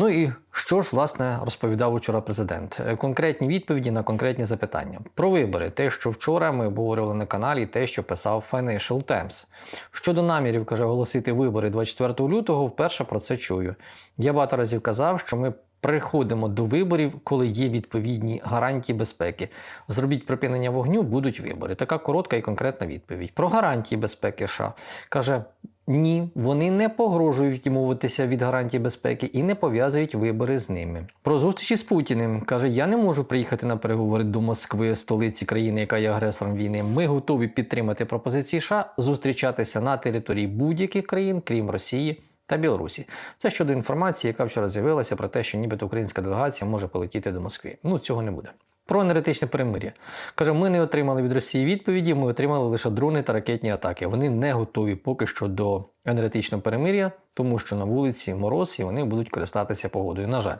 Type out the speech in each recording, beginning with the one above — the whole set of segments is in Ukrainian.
Ну і що ж власне розповідав учора президент? Е, Конкретні відповіді на конкретні запитання про вибори. Те, що вчора ми обговорювали на каналі, те, що писав Financial Times. Щодо намірів, каже, оголосити вибори 24 лютого, вперше про це чую. Я багато разів казав, що ми. Приходимо до виборів, коли є відповідні гарантії безпеки. Зробіть припинення вогню, будуть вибори. Така коротка і конкретна відповідь. Про гарантії безпеки США каже: ні, вони не погрожують відмовитися від гарантій безпеки і не пов'язують вибори з ними. Про зустрічі з Путіним каже: Я не можу приїхати на переговори до Москви, столиці країни, яка є агресором війни. Ми готові підтримати пропозиції США зустрічатися на території будь-яких країн, крім Росії. Та Білорусі це щодо інформації, яка вчора з'явилася про те, що нібито українська делегація може полетіти до Москви. Ну цього не буде. Про енергетичне перемир'я. Каже, ми не отримали від Росії відповіді, ми отримали лише дрони та ракетні атаки. Вони не готові поки що до енергетичного перемир'я, тому що на вулиці мороз і вони будуть користатися погодою. На жаль,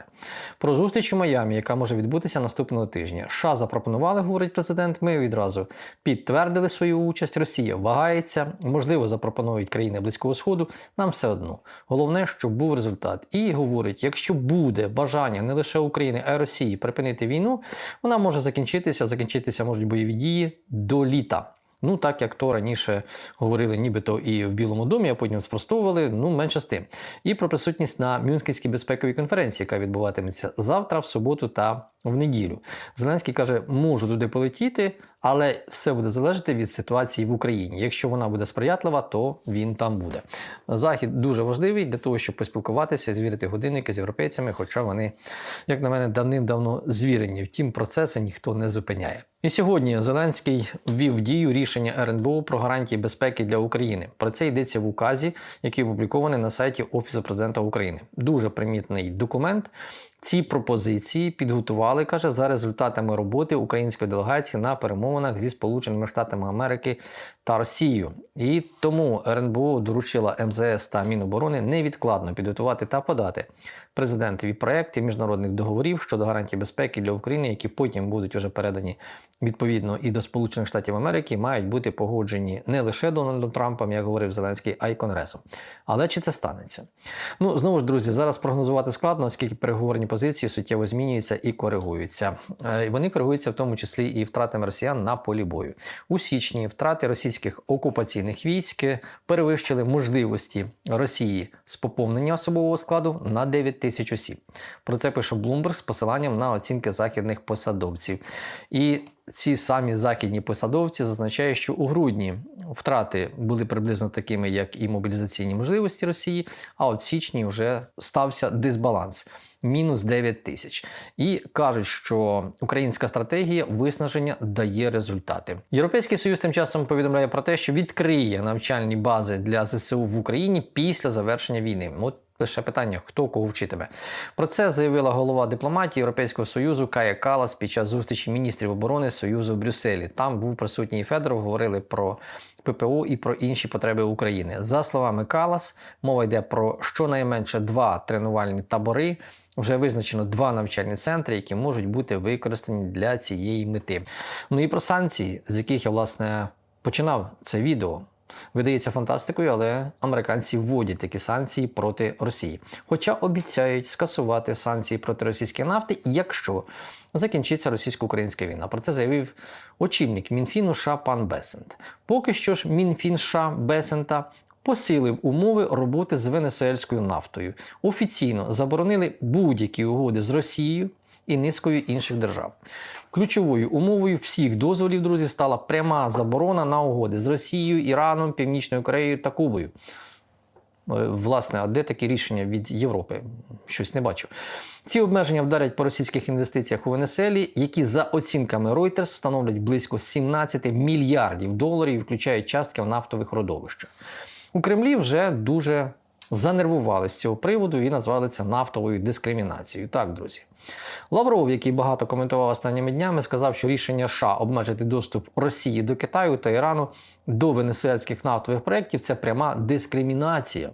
про зустріч у Майамі, яка може відбутися наступного тижня. США запропонували, говорить президент. Ми відразу підтвердили свою участь. Росія вагається, можливо, запропонують країни Близького Сходу. Нам все одно. Головне, щоб був результат. І говорить: якщо буде бажання не лише України, а й Росії припинити війну, вона може закінчитися. Закінчитися можуть бойові дії до літа. Ну, так як то раніше говорили, нібито і в Білому домі, а потім спростовували, ну менше з тим. І про присутність на Мюнхенській безпековій конференції, яка відбуватиметься завтра, в суботу та в неділю. Зеленський каже, можу туди полетіти, але все буде залежати від ситуації в Україні. Якщо вона буде сприятлива, то він там буде. Захід дуже важливий для того, щоб поспілкуватися, звірити годинники з європейцями, хоча вони, як на мене, давним-давно звірені. Втім, процеси ніхто не зупиняє. І сьогодні Зеленський ввів дію рішення РНБО про гарантії безпеки для України. Про це йдеться в указі, який опублікований на сайті Офісу президента України. Дуже примітний документ. Ці пропозиції підготували, каже, за результатами роботи української делегації на перемовинах зі Сполученими Штатами Америки та Росією. І тому РНБО доручила МЗС та Міноборони невідкладно підготувати та подати президентові проекти міжнародних договорів щодо гарантій безпеки для України, які потім будуть вже передані відповідно і до Сполучених Штатів Америки, мають бути погоджені не лише Дональдом Трампом, як говорив Зеленський, а й Конгресом. Але чи це станеться? Ну знову ж друзі, зараз прогнозувати складно, оскільки переговорні позиції суттєво змінюються і коригуються. Е, Вони коригуються в тому числі і втратами росіян на полі бою. У січні втрати російських окупаційних військ перевищили можливості Росії з поповнення особового складу на 9 тисяч осіб. Про це пише Блумберг з посиланням на оцінки західних посадовців. І ці самі західні посадовці зазначають, що у грудні втрати були приблизно такими, як і мобілізаційні можливості Росії. А от в січні вже стався дисбаланс мінус 9 тисяч. І кажуть, що українська стратегія виснаження дає результати. Європейський союз тим часом повідомляє про те, що відкриє навчальні бази для ЗСУ в Україні після завершення війни. От Лише питання, хто кого вчитиме. Про це заявила голова дипломатії Європейського Союзу Кая Калас під час зустрічі міністрів оборони Союзу в Брюсселі. Там був присутній Федоров, говорили про ППО і про інші потреби України. За словами Калас, мова йде про щонайменше два тренувальні табори. Вже визначено два навчальні центри, які можуть бути використані для цієї мети. Ну і про санкції, з яких я власне починав це відео. Видається фантастикою, але американці вводять такі санкції проти Росії. Хоча обіцяють скасувати санкції проти російської нафти, якщо закінчиться російсько-українська війна. Про це заявив очільник Мінфіну США пан Бесент. Поки що ж Мінфін США Бесента посилив умови роботи з венесуельською нафтою. Офіційно заборонили будь-які угоди з Росією і низкою інших держав. Ключовою умовою всіх дозволів, друзі, стала пряма заборона на угоди з Росією, Іраном, Північною Кореєю та Кубою. Е, Власне, а де такі рішення від Європи? Щось не бачу. Ці обмеження вдарять по російських інвестиціях у Венеселі, які за оцінками Reuters становлять близько 17 мільярдів доларів, включають частки в нафтових родовищах. У Кремлі вже дуже занервували з цього приводу і назвали це нафтовою дискримінацією. Так, друзі. Лавров, який багато коментував останніми днями, сказав, що рішення США обмежити доступ Росії до Китаю та Ірану до венесуельських нафтових проєктів це пряма дискримінація.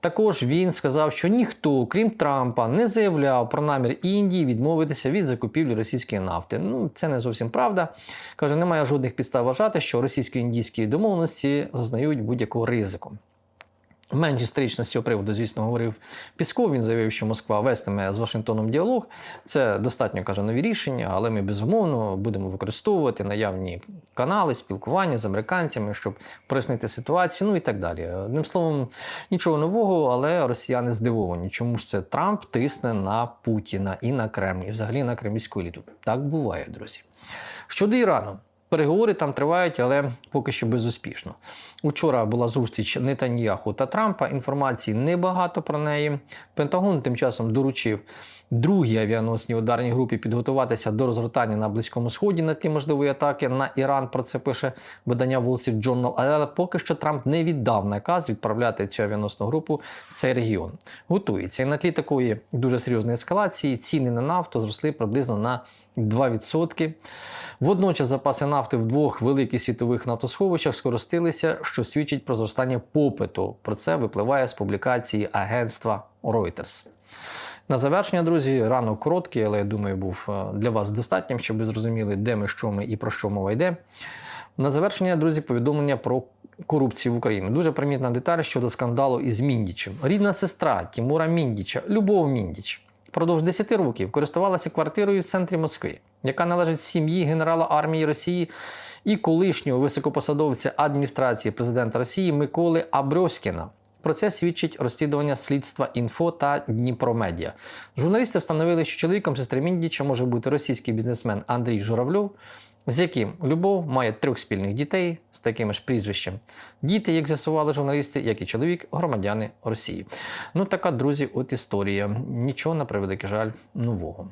Також він сказав, що ніхто, крім Трампа, не заявляв про намір Індії відмовитися від закупівлі російської нафти. Ну, це не зовсім правда. Каже, немає жодних підстав вважати, що російсько-індійські домовленості зазнають будь-якого ризику. Менш історично з цього приводу, звісно, говорив Пісков. Він заявив, що Москва вестиме з Вашингтоном діалог. Це достатньо каже нові рішення, але ми безумовно будемо використовувати наявні канали спілкування з американцями, щоб прояснити ситуацію, ну і так далі. Одним словом, нічого нового, але росіяни здивовані. Чому ж це Трамп тисне на Путіна і на Кремль, і взагалі на кремлівську еліту? Так буває, друзі. Щодо Ірану. Переговори там тривають, але поки що безуспішно. Учора була зустріч Нетаньяху та Трампа. Інформації небагато про неї. Пентагон тим часом доручив другій авіаносній ударній групі підготуватися до розгортання на Близькому Сході на тлі можливої атаки на Іран. Про це пише видання Wall Street Journal. Але поки що Трамп не віддав наказ відправляти цю авіаносну групу в цей регіон. Готується. І на тлі такої дуже серйозної ескалації ціни на нафту зросли приблизно на 2%. Водночас запаси нафти в двох великих світових нафтосховищах скоростилися, що свідчить про зростання попиту. Про це випливає з публікації агентства Reuters. На завершення, друзі, ранок короткий, але я думаю, був е, для вас достатнім, щоб ви зрозуміли, де ми, що ми і про що мова йде. На завершення, друзі, повідомлення про корупцію в Україні. Дуже примітна деталь щодо скандалу із Міндічем. Рідна сестра Тімура Міндіча, Любов Міндіч, впродовж 10 років користувалася квартирою в центрі Москви, яка належить сім'ї генерала армії Росії і колишнього високопосадовця адміністрації президента Росії Миколи Абрьоськіна. Про це свідчить розслідування слідства інфо та Дніпромедіа. Журналісти встановили, що чоловіком сестри Міндіча може бути російський бізнесмен Андрій Журавльов, з яким Любов має трьох спільних дітей з таким ж прізвищем. Діти, як з'ясували журналісти, як і чоловік, громадяни Росії. Ну така, друзі, от історія. Нічого на превеликий жаль нового.